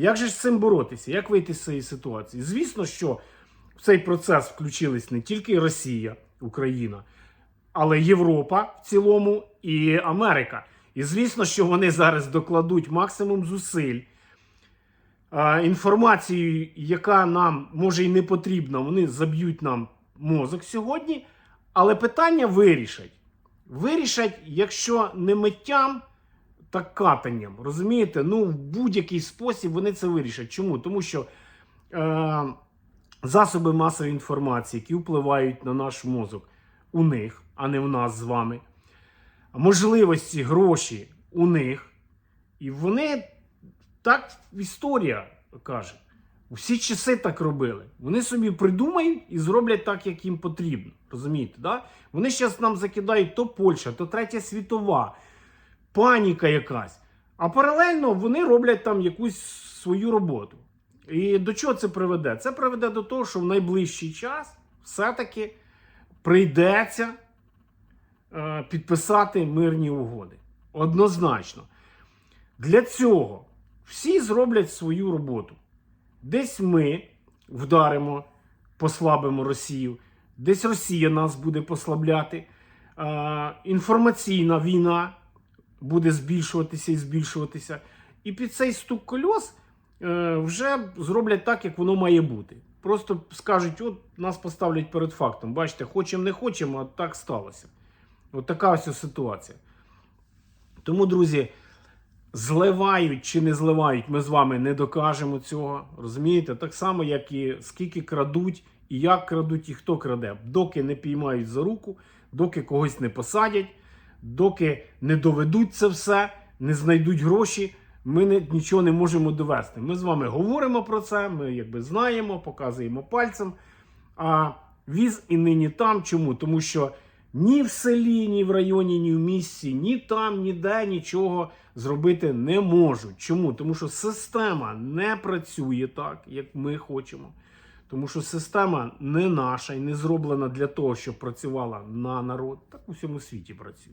Як же з цим боротися? Як вийти з цієї ситуації? Звісно, що в цей процес включились не тільки Росія, Україна, але Європа в цілому і Америка. І звісно, що вони зараз докладуть максимум зусиль. Інформацію, яка нам може і не потрібна, вони заб'ють нам мозок сьогодні. Але питання вирішать. Вирішать, якщо не миттям, так катанням. Розумієте? Ну, в будь-який спосіб вони це вирішать. Чому? Тому що е, засоби масової інформації, які впливають на наш мозок, у них, а не в нас з вами. Можливості, гроші у них. І вони так історія каже. Всі часи так робили. Вони собі придумають і зроблять так, як їм потрібно. Розумієте? Да? Вони зараз нам закидають то Польща, то Третя світова, паніка якась. А паралельно вони роблять там якусь свою роботу. І до чого це приведе? Це приведе до того, що в найближчий час все-таки прийдеться е, підписати мирні угоди. Однозначно. Для цього всі зроблять свою роботу. Десь ми вдаримо, послабимо Росію, десь Росія нас буде послабляти. Е, інформаційна війна буде збільшуватися і збільшуватися. І під цей стук кольос е, вже зроблять так, як воно має бути. Просто скажуть, от нас поставлять перед фактом. Бачите, хочемо, не хочемо, а так сталося. От така ось ситуація. Тому, друзі, зливають чи не зливають, ми з вами не докажемо цього. Розумієте? Так само, як і скільки крадуть, і як крадуть, і хто краде. Доки не піймають за руку, доки когось не посадять, доки не доведуть це все, не знайдуть гроші. Ми не, нічого не можемо довести. Ми з вами говоримо про це, ми якби знаємо, показуємо пальцем. А віз і нині там. Чому? Тому що ні в селі, ні в районі, ні в місті, ні там, ніде нічого зробити не можуть. Чому? Тому що система не працює так, як ми хочемо. Тому що система не наша і не зроблена для того, щоб працювала на народ. Так у всьому світі працює.